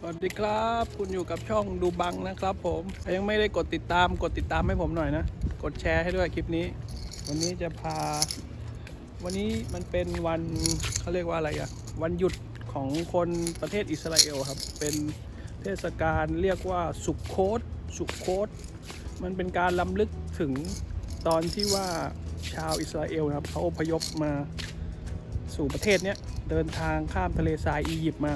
สวัสดีครับ คุณอยู่กับช่องดูบังนะครับ ผมใครยังไม่ได้กดติดตามกดติดตามให้ผมหน่อยนะ กดแชร์ให้ด้วยคลิปนี้ วันนี้จะพา วันนี้มันเป็นวันเขาเรียกว่าอะไรอะวันหยุดของคนประเทศอิสราเอลครับ เป็นเทศกาลเรียกว่าสุกโคตสุกโคตมันเป็นการล้ำลึกถึงตอนที่ว่าชาวอิสราเอลนะครับเขาอพยพมาสู่ประเทศเนี้ยเดินทางข้ามทะเลทรายอียิปต์มา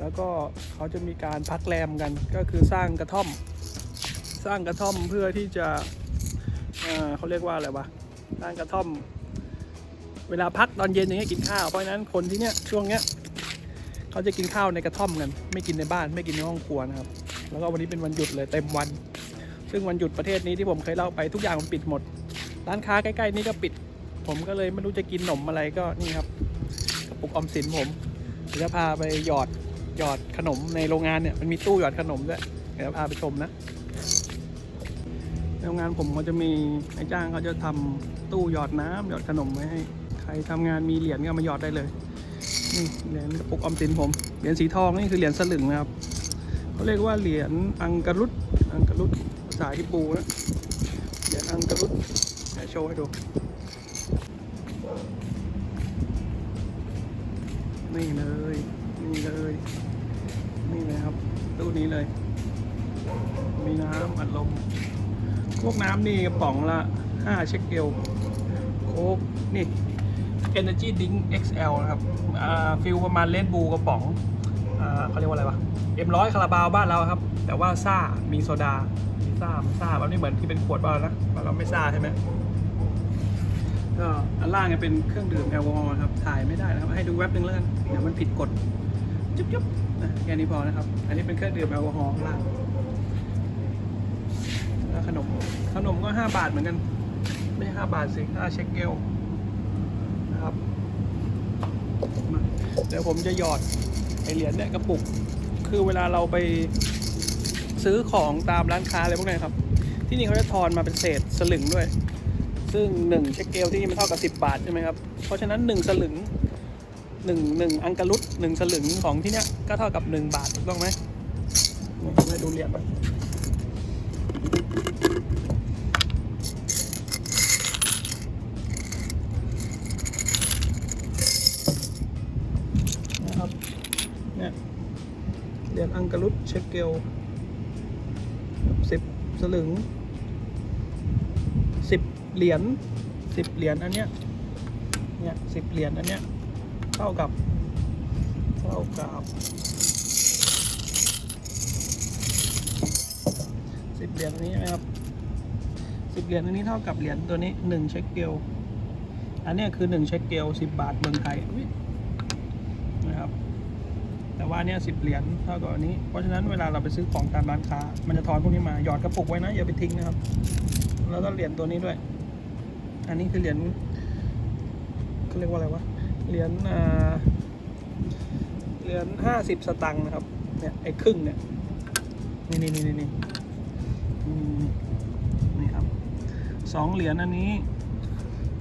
แล้วก็เขาจะมีการพักแรมกันก็คือสร้างกระท่อม สร้างกระท่อมเพื่อที่จะเเขาเรียกว่าอะไรวะสร้างกระท่อม เวลาพักตอนเย็นอย่างเงี้ยกินข้าวเพราะฉะนั้นคนที่เนี้ยช่วงเนี้ยเขาจะกินข้าวในกระท่อมกัน ไม่กินในบ้านไม่กินในห้องครัวนะครับ แล้วก็วันนี้เป็นวันหยุดเลยเต็มวัน ซึ่งวันหยุดประเทศนี้ที่ผมเคยเล่าไปทุกอย่างมันปิดหมด ร้านค้าใกล้ๆนี่ก็ปิด ผมก็เลยไม่รู้จะกินขนมอะไรก็นี่ครับกระปุกออมสินผมจะพาไปหยอด หยอดขนมในโรงงานเนี่ยมันมีตู้หยอดขนมด้วยเดี๋ยวพาไปชมนะโรงงานผมก็จะมีนายจ้างเขาจะทำตู้หยอดน้ำหยอดขนมไว้ให้ ใครทำงานมีเหรียญก็มาหยอดได้เลยนี่เหรียญกระปุกออมสินผมเหรียญสีทองนี่คือเหรียญสลึงนะครับเขาเรียกว่าเหรียญอังกรุตอังกรุตภาษาฮิบรูนะเหรียญอังกรุตเดี๋ยวโชว์ให้ดูนี่เลยนี่เลย นี่เลยครับตู้นี้เลย มีน้ำอัดลมพวกน้ำนี่กระป๋องละ 5 เช็คเกลโค้กนี่ Energy Drink XL นะครับฟิลประมาณเลดบูกระป๋องเขาเรียกว่าอะไรวะ M100 คาราบาวบ้านเราครับ แต่ว่าซ่ามีโซดามีซ่ามีซ่าแบบนี้เหมือนที่เป็นขวดบ้านเรานะบ้านเราไม่ซ่าใช่ไหมก็อันล่างเป็นเครื่องดื่มแอลกอฮอล์ครับถ่ายไม่ได้นะครับให้ดูแว็บนึงแล้วกันเดี๋ยวมันผิดกฎ จุ๊บจุ๊บนะแค่นี้พอนะครับ อันนี้เป็นเครื่องดื่มแอลกอฮอล์ข้างล่างแล้วขนม ขนมก็5บาทเหมือนกัน ไม่ใช่5บาทสิ5เช็คเกลนะครับมาเดี๋ยวผมจะหยอดไอเหรียญเนี่ยกระปุก คือเวลาเราไปซื้อของตามร้านค้าอะไรพวกนี้ครับ ที่นี่เขาจะทอนมาเป็นเศษสลึงด้วย ซึ่ง1เช็คเกลที่นี่มันเท่ากับ10บาทใช่ไหมครับ เพราะฉะนั้น1สลึง หนึ่งหนึ่งอังกะลุตหนึ่งสลึงของที่เนี้ยก็เท่ากับหนึ่งบาทถูกต้องไหมนี่ผมให้ดูเหรียญก่อนนะครับเนี่ยเหรียญอังกะลุตเชคเกลสิบสลึงสิบเหรียญสิบเหรียญอันเนี้ยเนี่ยสิบเหรียญอันเนี้ย เท่ากับ เท่ากับสิบเหรียญอันนี้ใช่ไหมครับสิบเหรียญอันนี้เท่ากับเหรียญตัวนี้หนึ่งเช็คเกลอันนี้คือหนึ่งเช็คเกลสิบบาทเมืองไทยนะครับ แต่ว่าเนี่ยสิบเหรียญเท่ากับอันนี้ เพราะฉะนั้นเวลาเราไปซื้อของตามร้านค้า มันจะทอนพวกนี้มาหยอดกระปุกไว้นะอย่าไปทิ้งนะครับ แล้วก็เหรียญตัวนี้ด้วย อันนี้คือเหรียญเขาเรียกว่าอะไรวะ เหรียญอ่าเหรียญห้าสิบสตังค์นะครับ เนี่ยไอ้ครึ่งเนี่ยนี่นี่นี่นี่นี่นี่ครับสองเหรียญอันนี้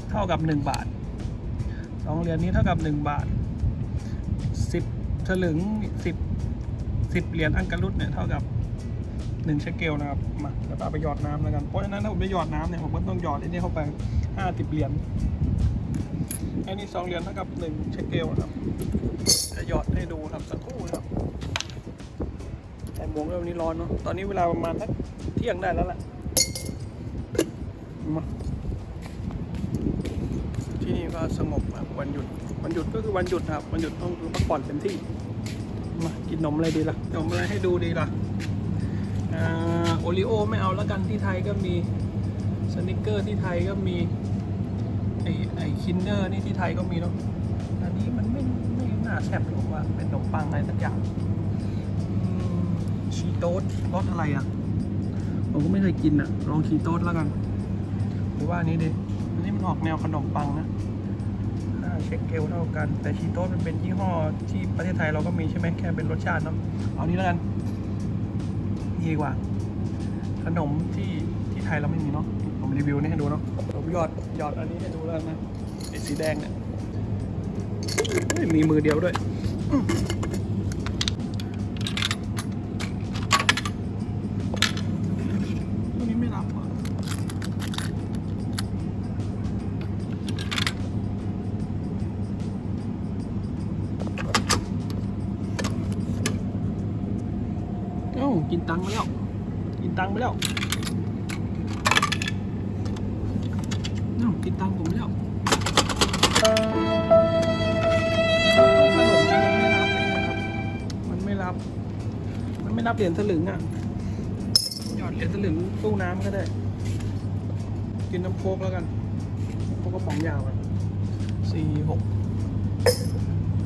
เท่ากับหนึ่งบาทสองเหรียญนี้เท่ากับหนึ่งบาทสิบถลึงสิบสิบเหรียญอังกะรุตเนี่ยเท่ากับหนึ่งเชคเกลนะครับ มาเดี๋ยวเอาไปหยอดน้ำแล้วกัน เพราะฉะนั้นถ้าผมจะหยอดน้ำเนี่ยผมก็ต้องหยอดไอ้นี่เข้าไปห้าสิบเหรียญ อันนี้สองเหรียญเท่ากับหนึ่งเชคเกลนะครับ จะหยอดให้ดูครับสักครู่นะครับ แต่หมวกเรื่องนี้ร้อนเนาะ ตอนนี้เวลาประมาณสักเที่ยงได้แล้วแหละมาที่นี่ก็สงบครับวันหยุด วันหยุดก็คือวันหยุดครับ วันหยุดต้องพักผ่อนเต็มที่ มากินนมอะไรดีล่ะนมอะไรให้ดูดีล่ะอ่าโอริโอไม่เอาแล้วกันที่ไทยก็มี สนิกเกอร์ที่ไทยก็มี ไอไอคินเนอร์นี่ที่ไทยก็มีเนาะอันนี้มันไม่ไม่น่าแซ่บหรอกว่าเป็นขนมปังอะไรสักอย่างอืมชีโต๊ดรสอะไรอะผมก็ไม่เคยกินอะ ลองชีโต๊ดแล้วกันหรือว่าอันนี้ดิอันนี้มันออกแนวขนมปังนะค่าเช็คเกลเท่ากัน แต่ชีโต๊ดมันเป็นยี่ห้อที่ประเทศไทยเราก็มีใช่ไหมแค่เป็นรสชาติเนาะเอานี้แล้วกันดีกว่า ขนมที่ที่ไทยเราไม่มีเนาะผมรีวิวนี่ให้ดูเนาะ มหยอดหยอดอันนี้ให้ดูแล้วนะไอ้สีแดงเนี่ยมีมือเดียวด้วยกินตังไปแล้ว กินตังไปแล้ว อ้าวกินตังค์ผมไปแล้วขนมมันไม่รับเลยนะครับมันไม่รับ มันไม่รับเหรียญสลึงอะ หยอดเหรียญสลึงตู้น้ำก็ได้ กินน้ำโค้กแล้วกันโค้กกระป๋องยาวอะสี่หก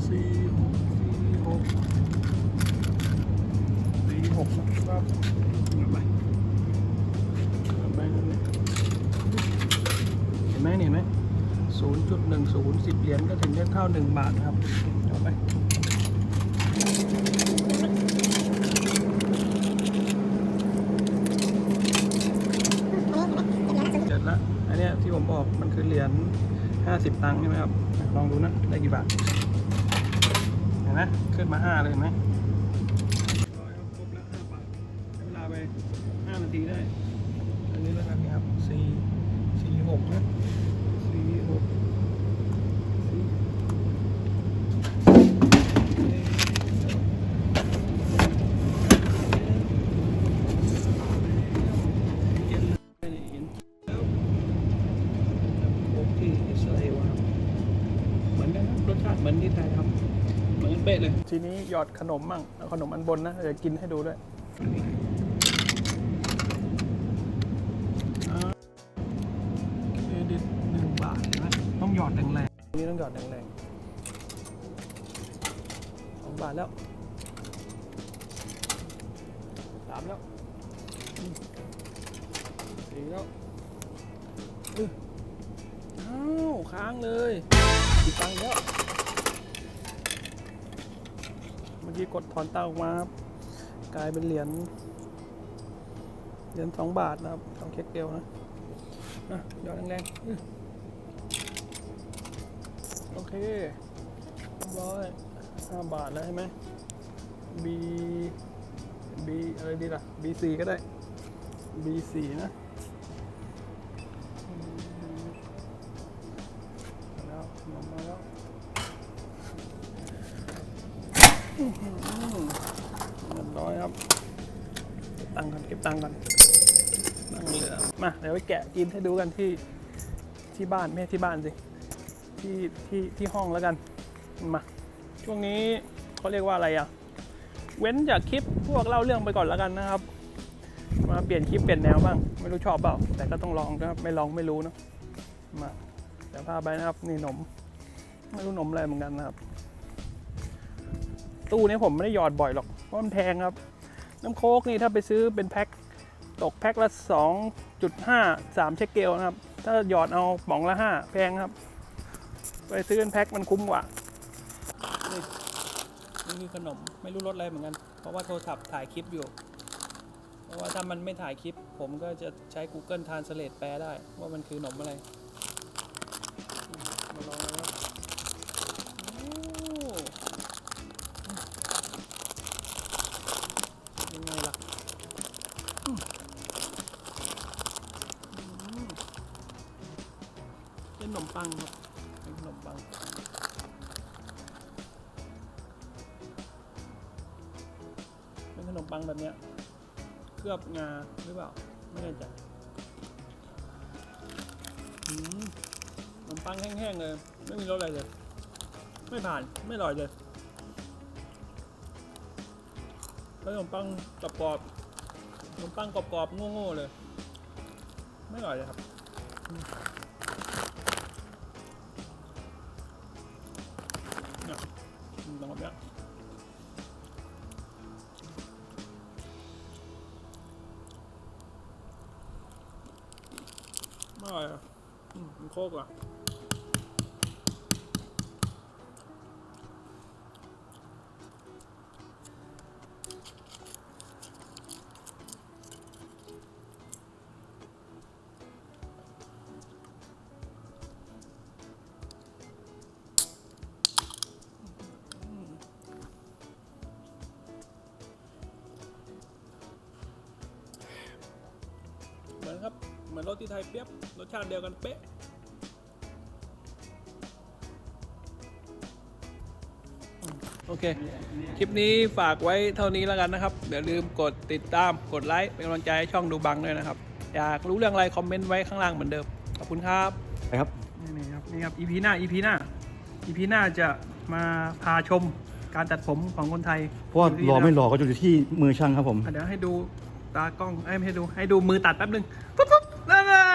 สี่หกสี่หกสี่หกนะครับเอาไป หนึ่งศูนย์สิบเหรียญก็ถึงจะเท่าหนึ่งบาทครับเอาไปเสร็จล้วอันเนี้ยที่ผมบอกมันคือเหรียญห้าสิบตังค์ใช่ไหมครับ ลองดูนะ ได้กี่บาท เห็นไหมขึ้นมาห้าเลยเห็นไหมร้อยครบแล้วห้าบาทใช้เวลาไปห้านาทีได้ อันนี้แล้วกันครับสี่สี่หกนะสี่หก ชาติเหมือนที่ไทยครับเหมือนกันเป๊ะเลย ทีนี้หยอดขนมมั่งเอาขนมอันบนนะเดี๋ยวกินให้ดูด้วยอ่าเครดิตหนึ่งบาทนะต้องหยอดแรงๆนี่ต้องหยอดแรงๆสองบาทแล้วสามแล้วอืมสี่แล้วอื้ออ้าวค้างเลยติดตังค์แล้ว เมื่อกี้กดถอนตังออกมาครับกลายเป็นเหรียญเหรียญสองบาทนะครับต้องเช็คเกลนะอะหยอดแรงๆโอเคเรียบร้อยห้าบาทแล้วใช่ไหม B B อะไรดีล่ะ B สี่ก็ได้ B สี่นะ เรียบร้อยครับ เก็บตังค์กันเก็บตังค์กันตังค์เหลือมาเดี๋ยวไปแกะกินให้ดูกันที่ที่บ้านไม่ที่บ้านสิที่ที่ที่ห้องแล้วกันมาช่วงนี้เขาเรียกว่าอะไรอะ เว้นจากคลิปพวกเล่าเรื่องไปก่อนแล้วกันนะครับ มาเปลี่ยนคลิปเปลี่ยนแนวบ้าง ไม่รู้ชอบเปล่า แต่ก็ต้องลองนะครับไม่ลองไม่รู้เนอะมาเดี๋ยวพาไปนะครับนี่นม ไม่รู้นมอะไรเหมือนกันนะครับ ตู้นี้ผมไม่ได้หยอดบ่อยหรอกเพราะมันแพงครับ น้ำโค้กนี่ถ้าไปซื้อเป็นแพ็คตกแพ็คละ 2.5 3 เชคเกลนะครับ ถ้าหยอดเอาป๋องละ 5 แพงครับ ไปซื้อเป็นแพ็คมันคุ้มกว่า นี่นี่คือขนมไม่รู้รสอะไรเหมือนกัน เพราะว่าโทรศัพท์ถ่ายคลิปอยู่ เพราะว่าถ้ามันไม่ถ่ายคลิป ผมก็จะใช้ Google Translate แปลได้ ว่ามันคือขนมอะไร นขนมปังแบบเนี้ยเคลือบงาหรือเปล่า ไม่แน่ใจขนมปังแห้งๆเลย ไม่มีรสอะไรเลย ไม่ผ่านไม่อร่อยเลยขนมปังกรอบๆขนมปังกรอบๆโง่ๆเลย ไม่อร่อยเลยครับ โคกอะเหมือนครับ เหมือนรสที่ไทยเปียบรสชาติเดียวกันเป๊ะ เค คลิปนี้ฝากไว้เท่านี้แล้วกันนะครับอย่าลืมกดติดตามกดไลค์เป็นกำลังใจให้ช่องดูบังด้วยนะครับ อยากรู้เรื่องอะไรคอมเมนต์ไว้ข้างล่างเหมือนเดิม ขอบคุณครับไปครับนี่นี่ครับนี่ครับ EP หน้า EP หน้า EP หน้าจะมาพาชมการตัดผมของคนไทยเพราะว่ายู่ที่รอไม่นะรอก็อยู่ที่มือช่างครับผมอะเดี๋ยวให้ดูตากล้องเอ้ยไม่ให้ดูให้ดูมือตัดแป๊บนึงปุ๊บปุ๊บนั่นแหละ